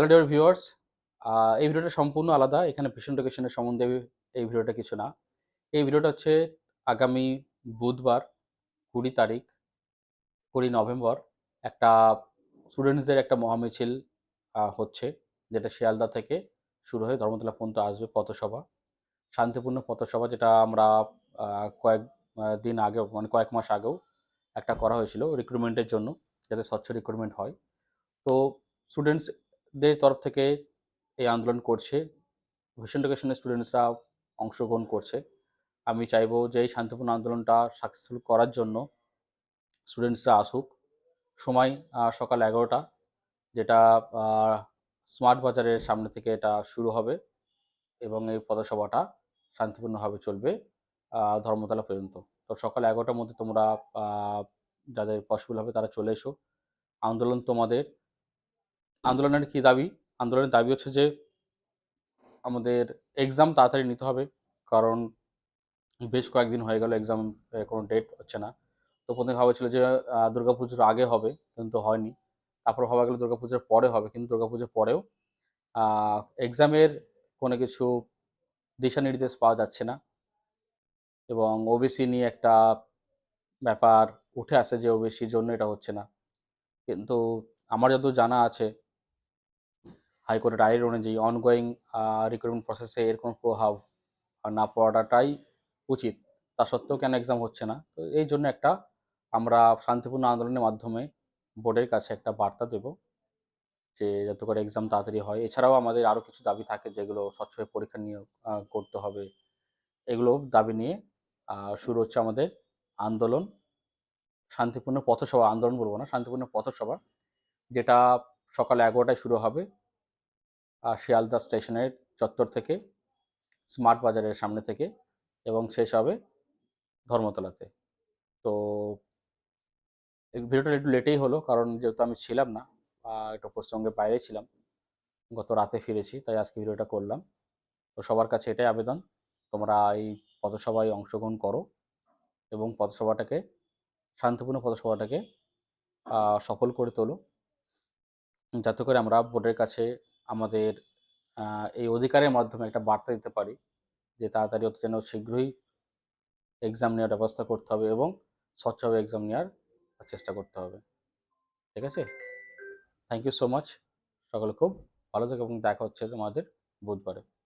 Hello dear viewers এই ভিডিওটা সম্পূর্ণ আলাদা। এখানে ভিশন লোকেশনের সম্বন্ধে এই ভিডিওটা কিছু না। এই ভিডিওটা হচ্ছে আগামী বুধবার, কুড়ি তারিখ, কুড়ি নভেম্বর একটা স্টুডেন্টসদের একটা মহামিছিল হচ্ছে, যেটা শিয়ালদা থেকে শুরু হয়ে ধর্মতলা পর্যন্ত আসবে পথসভা। শান্তিপূর্ণ পথসভা যেটা আমরা কয়েক দিন আগেও মানে কয়েক মাস আগেও একটা করা হয়েছিল রিক্রুটমেন্টের জন্য, যাতে স্বচ্ছ রিক্রুটমেন্ট হয়। তো স্টুডেন্টসদের তরফ থেকে এই আন্দোলন করছে। ভিশন লোকেশনের স্টুডেন্টসরা অংশগ্রহণ করছে। আমি চাইব যে এই শান্তিপূর্ণ আন্দোলনটা সাকসেসফুল করার জন্য স্টুডেন্টসরা আসুক। সময় সকাল এগারোটা, যেটা স্মার্ট বাজারের সামনে থেকে এটা শুরু হবে এবং এই পদসভাটা শান্তিপূর্ণভাবে চলবে ধর্মতলা পর্যন্ত। তো সকাল এগারোটার মধ্যে তোমরা যাদের পসিবল হবে তারা চলে এসো। আন্দোলন তোমাদের আন্দোলনের কি দাবি? আন্দোলনের দাবি হচ্ছে যে, আমাদের এক্সাম তাড়াতাড়ি নিতে হবে। কারণ বেশ কয়েকদিন হয়ে গেল এক্সাম কোনো ডেট হচ্ছে না। তো প্রথমে ভাবেছিল যে দুর্গাপুজোর আগে হবে, কিন্তু হয়নি। তারপর ভাবা গেল দুর্গাপুজোর পরে হবে, কিন্তু দুর্গাপুজোর পরেও এক্সামের কোনো কিছু দিশা নির্দেশ পাওয়া যাচ্ছে না। এবং ওবিসি নিয়ে একটা ব্যাপার উঠে আসে যে ওবিসির জন্য এটা হচ্ছে না। কিন্তু আমার যত জানা আছে হাইকোর্টের রায়ের অনুযায়ী অনগোয়িং রিক্রুটমেন্ট প্রসেসে এর কোনো প্রভাব না পড়াটাই উচিত। তা সত্ত্বেও কেন এক্সাম হচ্ছে না? তো এই জন্য একটা আমরা শান্তিপূর্ণ আন্দোলনের মাধ্যমে বোর্ডের কাছে একটা বার্তা দেব যে, যাতে করে এক্সাম তাড়াতাড়ি হয়। এছাড়াও আমাদের আরও কিছু দাবি থাকে যেগুলো স্বচ্ছভাবে পরীক্ষা নিয়ে করতে হবে। এগুলো দাবি নিয়ে শুরু হচ্ছে আমাদের আন্দোলন। শান্তিপূর্ণ পথসভা, আন্দোলন বলব না, শান্তিপূর্ণ পথসভা, যেটা সকাল এগারোটায় শুরু হবে। শিয়ালদা স্টেশনের চত্বর থেকে, স্মার্ট বাজারের সামনে থেকে এবং শেষ হবে ধর্মতলাতে। তো ভিডিওটা একটু লেটেই হলো কারণ যেহেতু আমি ছিলাম না একটু পশ্চিমবঙ্গের বাইরে ছিলাম, গত রাতে ফিরেছি, তাই আজকে ভিডিওটা করলাম। তো সবার কাছে এটাই আবেদন, তোমরা এই পথসভায় অংশগ্রহণ করো এবং পথসভাটাকে, শান্তিপূর্ণ পথসভাটাকে সফল করে তোলো। যাতে করে আমরা বোর্ডের কাছে আমাদের এই অধিকারের মাধ্যমে একটা বার্তা দিতে পারি যে তাড়াতাড়ি অত যেন শীঘ্রই এক্সাম নেওয়ার ব্যবস্থা করতে হবে এবং স্বচ্ছভাবে এক্সাম নেওয়ার চেষ্টা করতে হবে। ঠিক আছে? থ্যাংক ইউ সো মাচ সকলে খুব ভালো থাকে এবং দেখা হচ্ছে তোমাদের বুধবারে।